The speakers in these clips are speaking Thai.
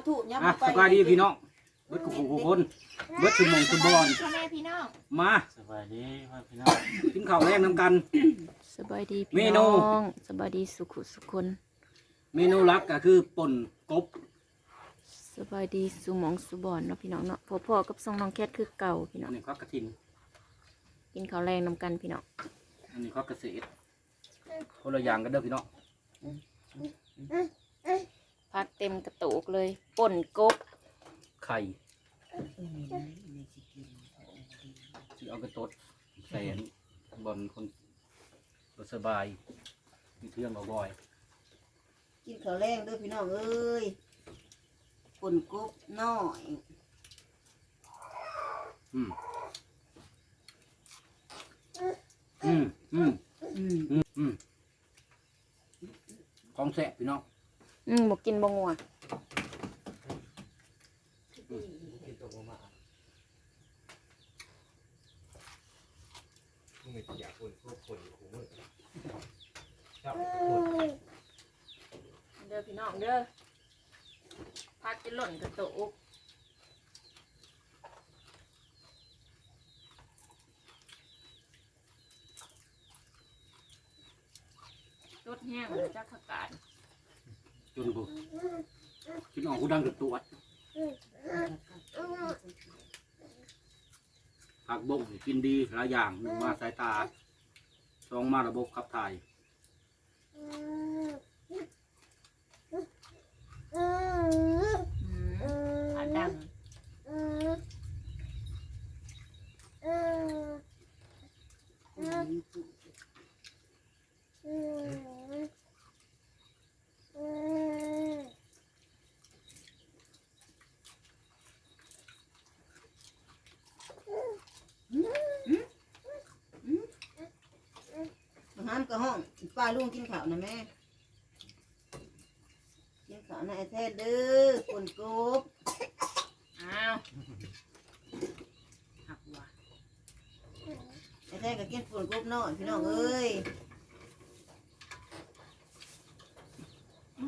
เอาถูกยับอะไปสบายดีพี่น้องเบิดกูกูคนเบิดสมองสมบอนพ่อแม่พี่น้องมาสบายดีพ่อพี่น้องกินข้าวแรงนำกัน สบายดีเมพี่นู น้องสบายดีสุขุสุคนเมนูหลักก็คือป่นกบสบายดีสุหมองสุบอนเนาะพี่น้องเนาะพ่อพ่อกับทรงน้องแคทคือเก่าพี่น้อัอนงนี้ข้าวกระทินกินข้าวแรงนำกันพี่น้องอันนี้ข้าวเกษตรคนละอย่างกันเด้อพี่น้องพัก เต็มกระตุกเลยป่นกบไข่ที่เอากระตดแสนบอลคนบ่สบายมีเทื่องบ่อยกินข้าวแรงเด้วยพี่น้องเอ้ยปนกบน้อยอืมอืมอืมอืมอืมอืมของแสบพี่น้อง อืมบกกินบงัวมึงไม่อยากคนพวกคนอยู่หูมึงชอบเด้อพี่น้องเด้อพักจะหล่นกระตุกรถแห้งเลยจักผักกาด จนกูคิดออกกูดังกับตัวดผักบงกินดีหลายอย่างหนึ่งมาสายตาสองมาระบบขับถ่ายอืมขาดังมาห้ามกับห้องป้า ลุงกินข้าวนะแม่กินข้าวนะไอ้แท้เด้อปนกบอ้าวหักว่ะไอ้แท้ก็กินปนกบน้อยพี่น้องเอ้ย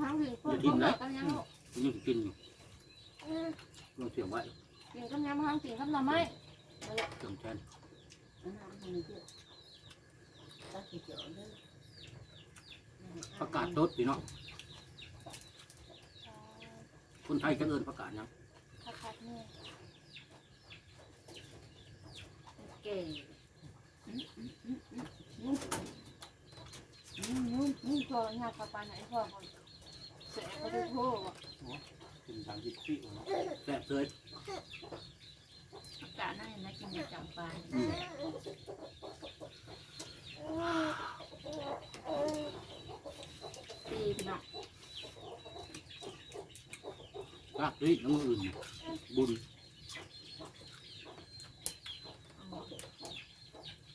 ห้างถึงคนก็แบบกันยังลูกยังกินอยู่ลองเสียงไว้กินกับยำห้างกินกับหน่อไม้เสียงแทนอันนั้นอันนี้เด้อตักเกี่ยวเด้อ ประกาศตดพี่น้องคนไทยก็เอินประกาศหยังคักๆนี่เก่งนุ่มนุ่มนี่ตัวงานปลาปลาไหนพ่อคนเสียก็ได้โทษเป็นทางยิบปี้เนาะแซ่บเลยอากาศนั่นนะกินในจำปาอืม ปีพี่น้องลากด้วยน้ำอื่นบุญ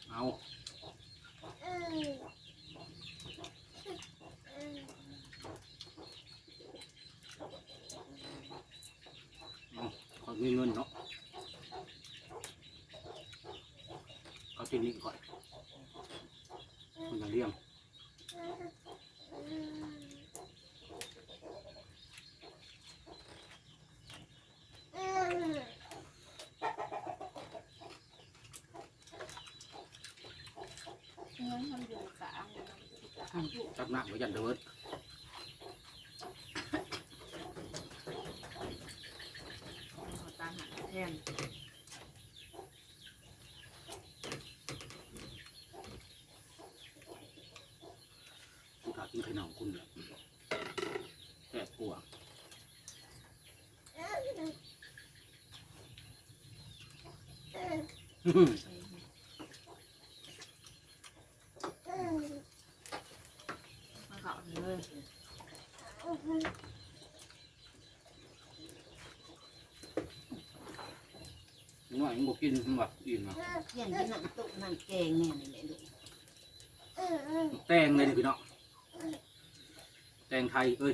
เอาเอาเขามีเงินเนาะเอาที่นี้ก่อนคนจะเลี้ยง เงินทำอยู่กลางจักหนักไว้ยันเดินตามหาแทนสุขากินไข่เน่าคุณแบบแซ่บกลัวอื้อหือมาเขาเลย น้อยยังบอกกินมันแบบอิ่มอะเพี้ยนกินน้ำตุกน้ำแกงแน่นี่แหละลูกแตงเลยนี่พี่น้องแตงไทยเอ้ย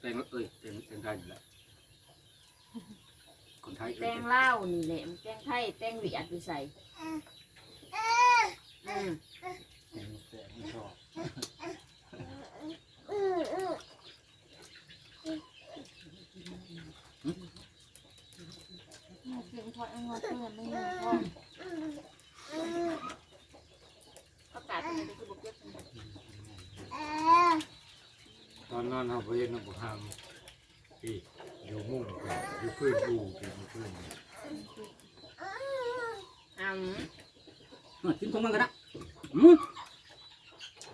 แตงเอ้ยแตงแตงไทยนี่แหละคนไทยแตเอ้ยงเล่านี่แหละแตงไทยแตงหวีอัดไปใส่อืมแต่ไม่ชอบ ว่าเพื่อนไม่ยอมพ่อประกาศเป็นอะไรคือบุกเก็ตตอนนอนเขาไปเห็นน้ำบุหามพี่อยู่มุ่งกันอยู่พื้นดูเป็นพื้นอืมมากินของมันกันนะอืม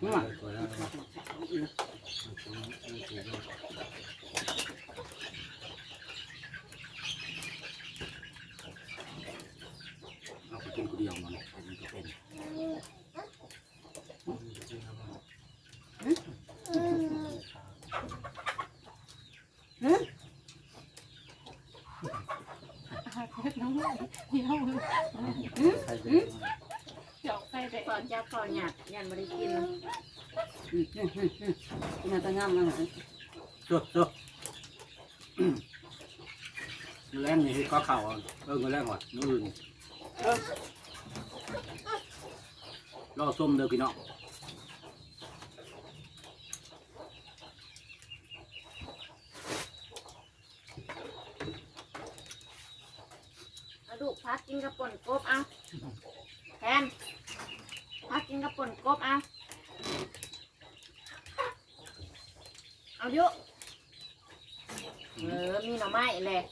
นี่ว่าตัวแล้วมันต้องมันถือว่า เอาไปกินคนเดียวมันเป็นก็เป็น มันจะเป็นอะไร น้องเดี๋ยวเป็นหยอกไปแต่ก่อนจะก่อนหยาดยันไม่ได้กินอืมอืมอืมอะไรงามนะเจ้าเจ้าแรงนี่ก็เข่าเออแรงว่ะนู่นอื่นรอส้มเด้อพี่น้อง เอา ดูพักกินกระป่นกบเอาแทนพักกินกระป่นกบเอาเอาเยอะเออมีหน่อไม้เลย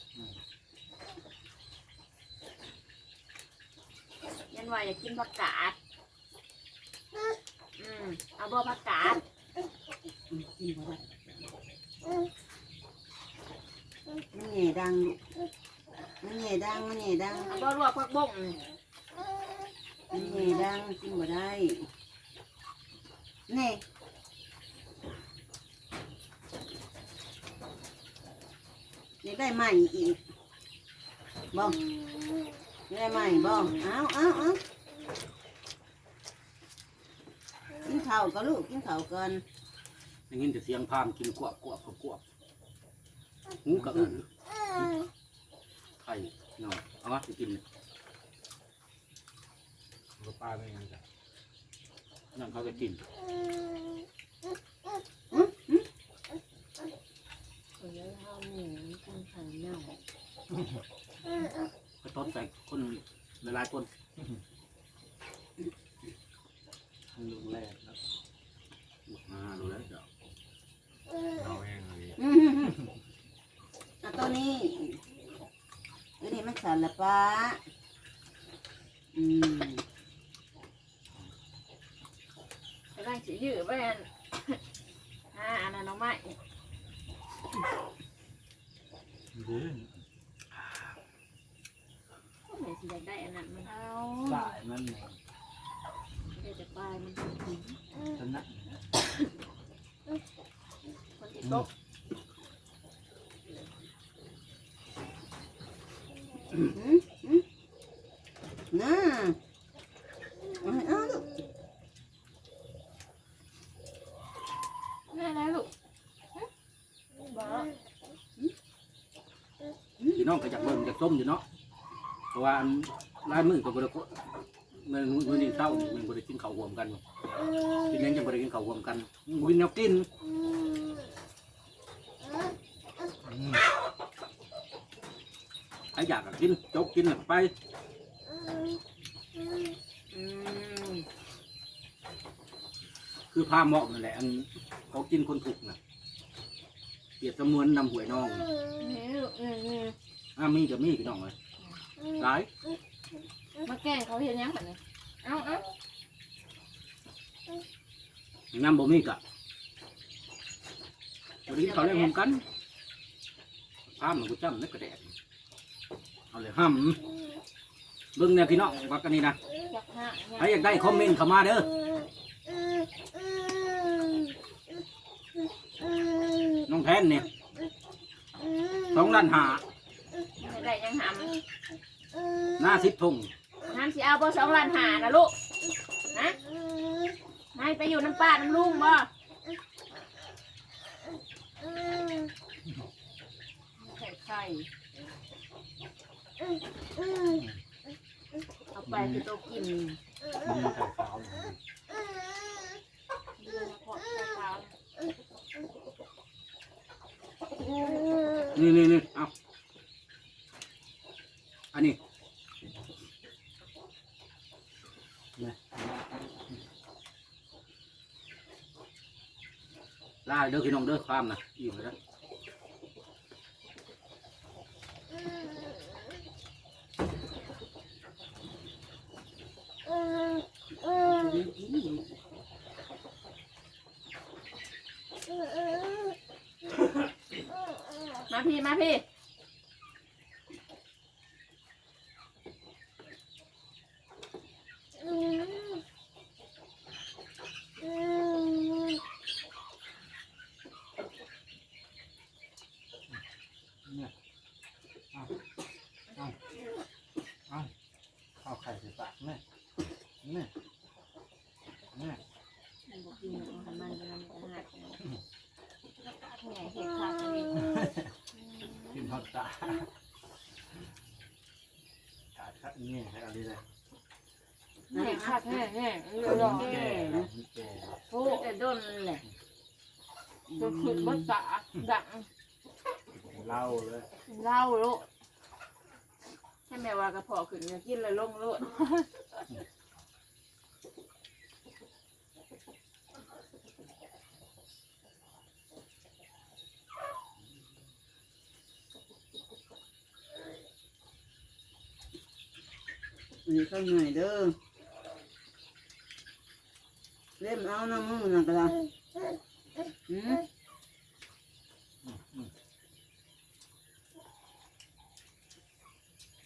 ยันว่าอยากกินผักกาดอืมเอาบ่ผักกาดนบ่ได้มันเหน่ดังลูก มันเหน่ดังมันเหน่ดังเอาบ่ลวกผักบุ้งนี่มันเหน่ดังกินบ่ได้นี่อยากได้ใหม่อีกบ่อยากได้ใหม่บ่เอาเอาเอากินข้าวกันลูกกินข้าวกันได้ยินแต่เสียงพามกินกวบกวบกวบกวบหูกระอึ้งไข่เนาะเอามาสิกินมันป้าไม่ยังจ้ะนั่นเขาก็กินเดี๋ยวเอาหมูกินข้าวเหนียวก็ต้นใส่คนหลายๆคนลุงแรกแล้วมาดูแล้วเดี๋ยว เราเองเลย อืมอะตัวนี้ ตัวนี้มันสารละปะอืมกำลังสิยื้อไปอันอ่าอันนั้นน้องไม้ ไห นสิอยาอันนั้นมันเอาสายมันได้แล้วลูกนี่น้องก็อยากเบิ่งอยากส้มอยู่เนาะเพราะว่าลายมือกับบริโภคมันมันนี่เศร้ามันบริกินข้าวรวมกันกินยังจะบริกินข้าวรวมกันกินแนวกิน อยากก็กินจกกินน่ะไปอืมคือผ้าเหมาะนั่นแหละอันเขากินคนถูกน่ะเปรียบเสมือนนำหวยน้องนี่ลูกนี่นี่อ่ามีกับมีพี่น้องเลยหลายมาแกล้งเขาเห็นยังแบบนี้เอาเอายำบ่มีกะวันนี้เขาเล่นหมกันผ้ามันกูจำนึกกระแดด เอาเลยห้ำเบิ่งเนี่ยพี่น้องว่ากันนี่นะอยากหาใครอยากได้คอมเมนต์เข้ามาเด้อน้องแทนเนี่ยสองล้านหาอยากได้ยังหำหน้าสิบทงน้ำสิเอาบ่สองล้านหานะลูกนะให้ไปอยู่น้ำป้าน้ำลุงบ่ไข่ไข่ เอาไปคือตัวกินมันมีไข่ขาวอยู่นี่นี่นี่เอาอันนี้ไลาเด้อพี่น้องเด้อความนะอยู่แล้ว พี่มาพี่ เนี่ยเอาเอาเอาเอาไข่ใส่ปากแม่แม่แม่ มันบอกกินเอาให้มันมันจะหักใหญ่เห็ดขาดเลย กินทอดตาขาดคัดเนี่ยให้เอาดีเลย แห้งขาดแห้งแห้งเรื่มัอแก่มันแก่โอ้แต่โดนแหละจะขึ้นภาษาดังเล่าเลยเล่าโลดแค่แม่ว่ากระเพาะขึ้นกินเลยลงโลดนี่ก็เหนื่อยเด้อ เล่มเอาน้ำมือนะก็ได้หืม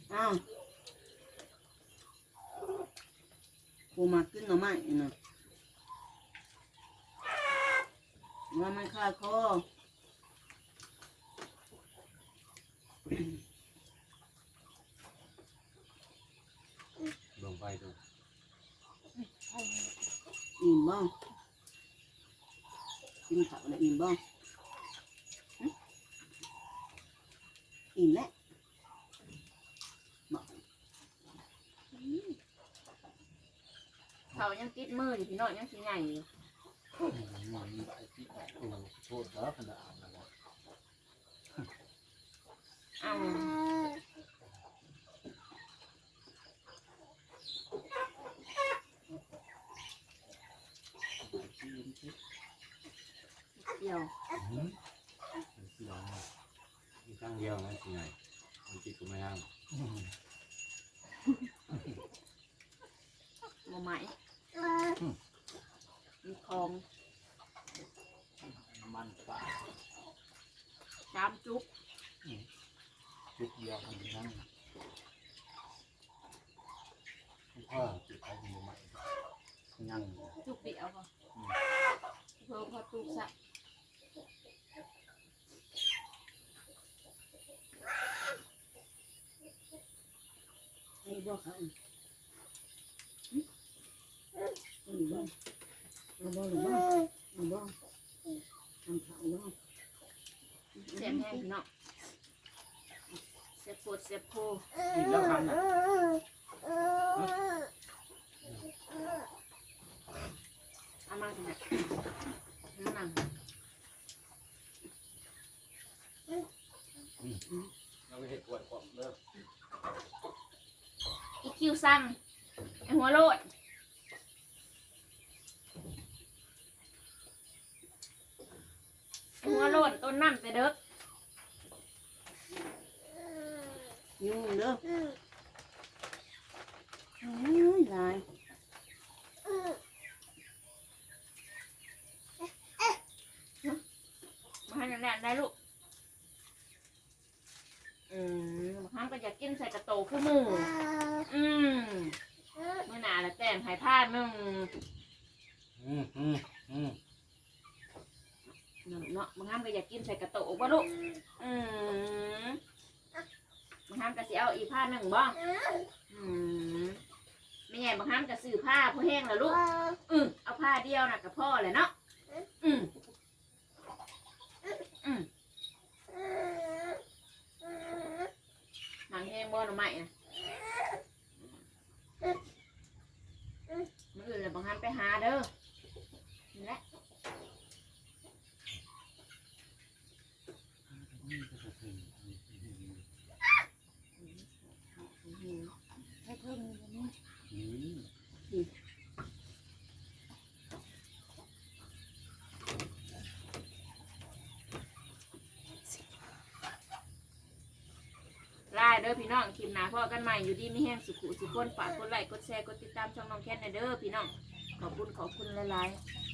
เอาวกูมากินหน่อไม้นะว่ามันคาคอลงไปดู มบ้างกินข้าวแล้วอิ่มบ้างหึอิ่มแล้วบอกเขายังติดมืออยู่พี่น้องยังสีใหญ่อยู่มันไอ้ที่โอ้โทษแล้วขนาดนั้นนะเอาที่ยิ้มที่ เดียวหืมเป็นเสียงอะมีข้างเดียวนะสิไงมันจิตก็ไม่ห้ามห มาไหมมีคลองน้าจามจุ๊บจุดเดียวมันนั่งพ่อจุดไปดีไหมนั่งจุ๊บเดียวพอเพิ่มพอจุ๊บสักไอ้บ่ค่ะหึเอาหรือบ่เอาบ่หรือบ่เอาบ่ทำข้าวบ่เสียบแห้งพี่น้องเสียบปวดเสียบโพกินแล้วคำนะเอามาสิเนี่ยน้ำหนังเราไปเห็ดปวดปอดเด้ออี คิวสั่งไอหัวโลดไอ้หัวโลดต้นน้ำแต่เด็กยุ่งเด้อเฮ้ยหลาย มาให้แน่นๆได้ลูก อืมบางครั้งก็อยากกินใส่กระโตคู่หมูอืมเมื่อหนาแล้วแต่งหายผ้าหนึ่ง อืมอืมอืม เนาะบางครั้งก็ อยากกินใส่กระโตกบ่ลูกอืมบางครั้งก็สิเอาอีกผ้าหนึ่งบ้างอืมไม่ใหญ่บางครั้งก็ซื้อผ้าผู้แห้งแล้วลูกอืมเอาผ้าเดียวน่ะกับพ่อเลยเนาะอืมอืมหนังแห้งบ่หน่อไม้นะมันอื่นเลยบางครั้งไปหาเด้อนี่แหละ ให้เพิ่มเงินนี้ อืม เด้อพี่น้องคลิปหน้าพ่อกันใหม่อยู่ดีไม่แห้งสุขุสุขคนฝากกดไลค์กดแชร์กดติดตามช่องน้องแคทในเด้อพี่น้องขอบคุณขอบคุณหลายๆ